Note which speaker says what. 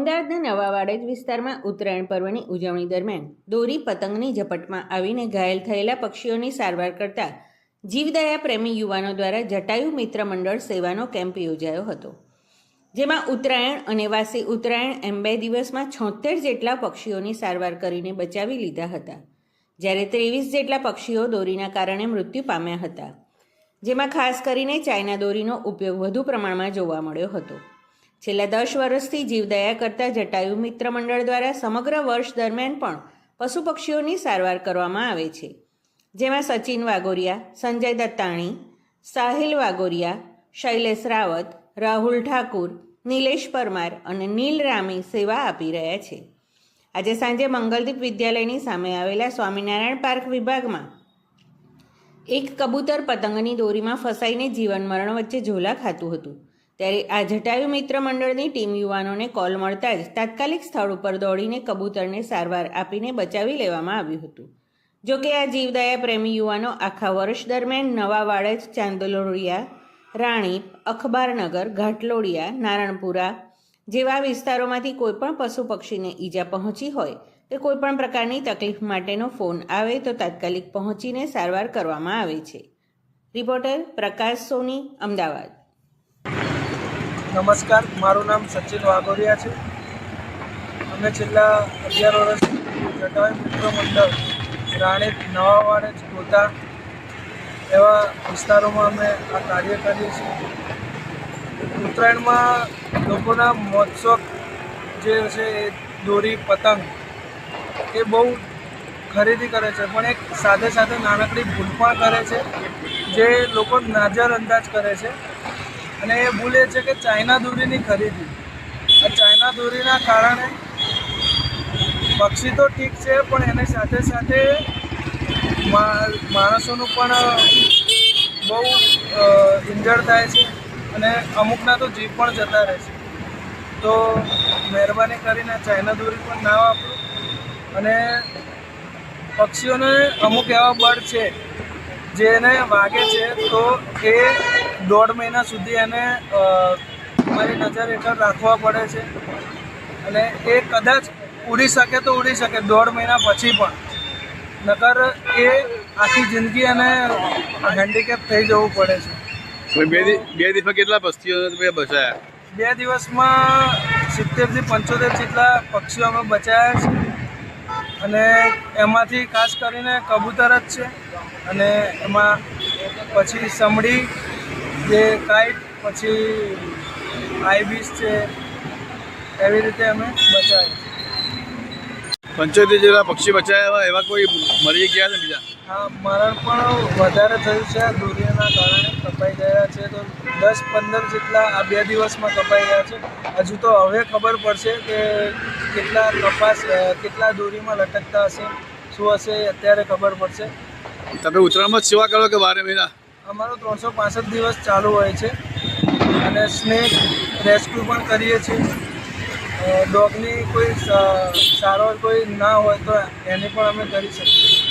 Speaker 1: અમદાવાદના નવા વાડજ વિસ્તારમાં ઉત્તરાયણ પર્વની ઉજવણી દરમિયાન દોરી પતંગની ઝપટમાં આવીને ઘાયલ થયેલા પક્ષીઓની સારવાર કરતા જીવદયા પ્રેમી યુવાનો દ્વારા જટાયુ મિત્ર મંડળ સેવાનો કેમ્પ યોજાયો હતો, જેમાં ઉત્તરાયણ અને વાસી ઉત્તરાયણ એમ બે દિવસમાં છોતેર જેટલા પક્ષીઓની સારવાર કરીને બચાવી લીધા હતા. જ્યારે ત્રેવીસ જેટલા પક્ષીઓ દોરીના કારણે મૃત્યુ પામ્યા હતા, જેમાં ખાસ કરીને ચાઇના દોરીનો ઉપયોગ વધુ પ્રમાણમાં જોવા મળ્યો હતો. છેલ્લા દસ વર્ષથી જીવદયા કરતા જટાયુ મિત્ર મંડળ દ્વારા સમગ્ર વર્ષ દરમિયાન પણ પશુ પક્ષીઓની સારવાર કરવામાં આવે છે. જેમાં સચિન વાગોરિયા સંજય દત્તાણી, સાહિલ વાગોરિયા શૈલેષ રાવત, રાહુલ ઠાકુર, નિલેશ પરમાર અને નીલ રામી સેવા આપી રહ્યા છે. આજે સાંજે મંગલદીપ વિદ્યાલયની સામે આવેલા સ્વામિનારાયણ પાર્ક વિભાગમાં એક કબૂતર પતંગની દોરીમાં ફસાઈને જીવન મરણ વચ્ચે ઝોલા ખાતું હતું. ત્યારે આ જટાયુ મિત્ર મંડળની ટીમ યુવાનોને કોલ મળતા જ તાત્કાલિક સ્થળ ઉપર દોડીને કબૂતરને સારવાર આપીને બચાવી લેવામાં આવ્યું હતું. જો કે આ જીવદયા પ્રેમી યુવાનો આખા વર્ષ દરમિયાન નવા વાડજ, ચાંદલોડિયા રાણીપ અખબારનગર, ઘાટલોડિયા, નારણપુરા જેવા વિસ્તારોમાંથી કોઈપણ પશુ પક્ષીને ઈજા પહોંચી હોય કે કોઈપણ પ્રકારની તકલીફ માટેનો ફોન આવે તો તાત્કાલિક પહોંચીને સારવાર કરવામાં આવે છે. રિપોર્ટર પ્રકાશ સોની, અમદાવાદ.
Speaker 2: નમસ્કાર, મારું નામ સચિન વાઘોરિયા છે. અમે છેલ્લા અગિયાર વર્ષ જટાવી મિત્ર મંડળ રાણીપ નવાવાડે ગોતા એવા વિસ્તારોમાં અમે આ કાર્ય કરીએ છીએ. ઉત્તરાયણમાં લોકોના મહોત્સવ જે છે એ દોરી, પતંગ એ બહુ ખરીદી કરે છે, પણ એક સાથે સાથે નાનકડી ભૂલ પણ કરે છે, જે લોકો નાજર અંદાજ કરે છે. અને એ ભૂલે છે કે ચાઇના દોરીની ખરીદી. આ ચાઇના દોરીના કારણે પક્ષી તો ઠીક છે, પણ એની સાથે સાથે માણસોનું પણ બહુ ઇન્જર્ડ થાય છે અને અમુકના તો જીવ પણ જતા રહે છે. તો મહેરબાની કરીને ચાઇના દોરી પણ ના વાપરો અને પક્ષીઓને અમુક એવા બળ છે જેને વાગે છે તો એ દોઢ મહિના સુધી એને મારી નજર હેઠળ રાખવા પડે છે. અને એ કદાચ ઉડી શકે તો ઉડી શકે દોઢ મહિના પછી પણ. નકર એ આખી જિંદગી એને હેન્ડીકેપ થઈ જવું પડે છે.
Speaker 3: બે દિવસમાં કેટલા પક્ષીઓ બચાયા?
Speaker 2: બે દિવસમાં સિત્તેરથી પંચોતેર જેટલા પક્ષીઓ અમે બચાવ્યા છે. અને એમાંથી ખાસ કરીને કબૂતર જ છે. અને એમાં પછી સમડી જે કાઈટ પછી આઈબીસ છે એવી રીતે અમે બચાવી
Speaker 3: પંચોતેર જેટલા પક્ષી બચાવ્યા એવા કોઈ મરી ગયા છે બીજા?
Speaker 2: હા મરણ પણ વધારે થયું છે. આ દોરીના કારણે કપાઈ ગયા છે તો દસ પંદર જેટલા આ બે દિવસમાં કપાઈ ગયા છે. હજુ તો હવે ખબર પડશે કે કેટલા કપાસ કેટલા દોરીમાં લટકતા હશે શું હશે અત્યારે ખબર પડશે.
Speaker 3: તમે ઉત્તરાયણમાં જ સેવા કરો કે બારે મહિના?
Speaker 2: અમારો ત્રણસો પાસઠ દિવસ ચાલુ હોય છે અને સ્નેક રેસ્ક્યુ પણ કરીએ છીએ. ડોગની કોઈ સારવાર કોઈ ના હોય તો એની પણ અમે કરી શકીએ.